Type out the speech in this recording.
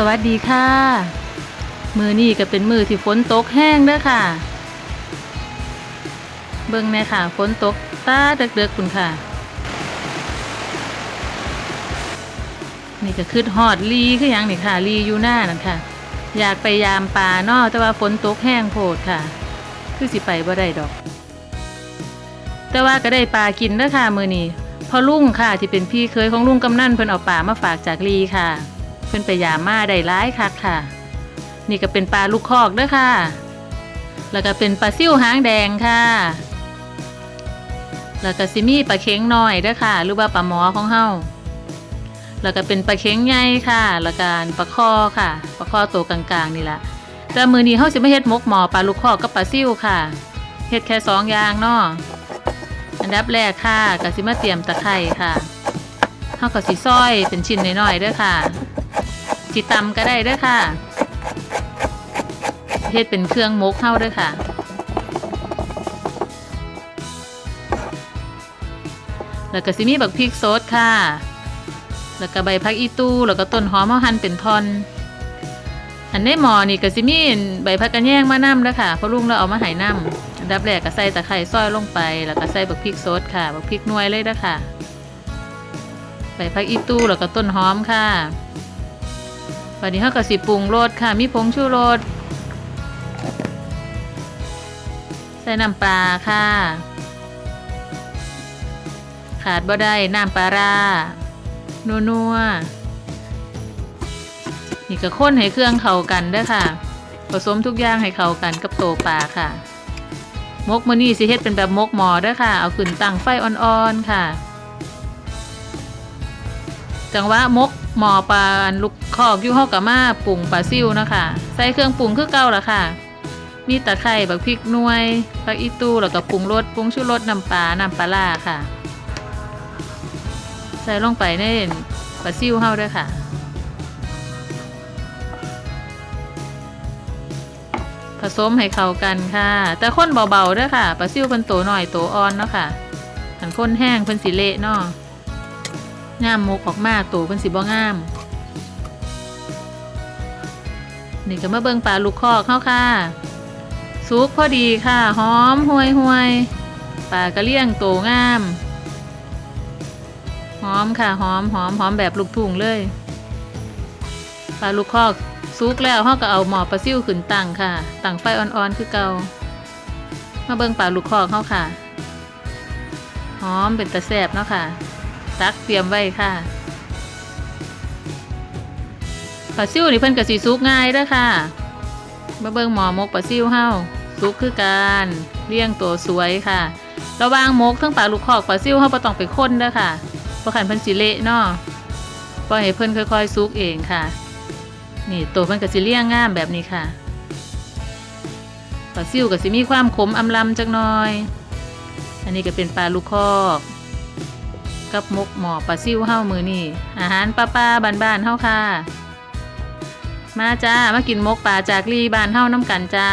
สวัสดีค่ะ มือนี่ก็เป็นมือที่ฝนตกแห้งเด้อค่ะ เบิ่งแน่ค่ะฝนตกตาเด็กๆคุณค่ะ นี่ก็คือฮอดลีคือหยังนี่ค่ะลีอยู่หน้านั่นค่ะ อยากไปยามป่าเนอแต่ว่าฝนตกแห้งโพดค่ะ คือสิไปบ่ได้ดอก แต่ว่าก็ได้ปลากินเด้อค่ะ มือนี้พอลุงค่ะที่เป็นพี่เคยของลุงกำนันเพิ่นเอาปลามาฝากจากลีค่ะ เพิ่นไปยามาได้ร้ายคักค่ะ นี่ก็เป็นปลาลูกคอกด้อค่ะ แล้วก็เป็นปลาซิ่วหางแดงค่ะ แล้วก็ซิมี่ปลาเค็งน้อยด้อค่ะ หรือว่าปลาหมอของเฮาแล้วก็เป็นปลาเค็งใหญ่ค่ะ แล้วก็ปลาคอค่ะปลาคอตัวกลางๆนี่แหละแต่มือนี้เฮาสิมาเฮ็ดหมกหมอปลาลูกคอกกับปลาซิ่วค่ะเฮ็ดแค่สองอย่างเนาะอันดับแรกค่ะก็สิมาเตรียมตะไคร้ค่ะเฮาก็สิซอยเป็นชิ้นน้อยๆด้อค่ะ จิตำก็ได้ด้อค่ะเฮ็ดเป็นเครื่องมกเข้าด้อค่ะ แล้วก็สิมีบักพริกสดค่ะ แล้วก็ใบพักอีตู้ แล้วก็ต้นหอมเอาหั่นเป็นท่อน อันในหมอนี่ก็สิมีใบพักกระแยงมานำเด้อค่ะเพราะลุงเราเอามาให้นำอันดับแรกก็ใส่ตะไคร้ซอยลงไป แล้วก็ใส่บักพริกสดค่ะ บักพริกนวยเลยด้ค่ะ ใบพักอีตู้ แล้วก็ต้นหอมค่ะ วันนี้เขาก็สิปรุงรสค่ะ มีผงชูรส ใส่น้ำปลาค่ะ ขาดบ่ได้น้ำปลาร้านัวนัวๆนี่ก็ข้นให้เครื่องเข้ากันเด้อค่ะ ผสมทุกอย่างให้เข้ากันกับโตปลาค่ะมกมือนี้สิเฮ็ดเป็นแบบมกหมอเด้อค่ะ เอาขึ้นตั้งไฟอ่อนๆค่ะ จังหวะมกหมอปลาอันลูกคอกยู่เฮากับมาปรุงปลาซิ่วนะคะใส่เครื่องปรุงคือเก่าละค่ะ มีตะไคร้บักพริกน่วยผักอีตูแล้วก็ปรุงรสปรุงชูรสน้ำปลาน้ำปลาร้าค่ะ ใส่ลงไปในปลาซิ่วเฮาด้วยค่ะผสมให้เข้ากันค่ะ แต่ข้นเบาๆด้วยค่ะปลาซิ่วเพิ่นโตหน่อยโตอ่อนเนาะค่ะหันข้นแห้งเพิ่นสิเละเนาะ งามมกออกมาตัวเป็นสีบ่งาม นี่ก็มาเบิ่งปลาลูกคอกเข้าค่ะ สุกพอดีค่ะหอมห่วยห่วยปลากระเลี่ยงโตงาม หอมค่ะหอมหอมหอมแบบลูกทุ่งเลยปลาลูกคอกสุกแล้วเขาก็เอาหมอปลาซิ่วขึ้นตั้งค่ะตั้งไฟอ่อนๆคือเกามาเบิ่งปลาลูกคอกเข้าค่ะ หอมเป็นตะแสบเนาะค่ะ ตักเตรียมไว้ค่ะปลาซิวนี่เพิ่นกะสีซุกง่ายเด้อค่ะมาเบิ่งหมอมกปลาซิวเฮาซุกคือการเลี้ยงตัวสวยค่ะระวางมกทั้งปลาลูกคอกปลาซิวเฮาบ่ต้องไปค้นเด้อค่ะเพราะคันเพิ่นสิเละเนาะปล่อยให้เพิ่นค่อยๆซุกเองค่ะ นี่ตัวเพิ่นก็สิเลี้ยงงามแบบนี้ค่ะปลาซิวก็สิมีความขมอำลำจักหน่อย อันนี้ก็เป็นปลาลูกคอก กับมกหมอปลาซิ่วเฮ้ามือนี่อาหารป้าป้าบ้านบ้านๆเฮ้าค่ะ มาจ้ามากินมกปลาจากลีบ้านเฮ้าน้ำกันจ้า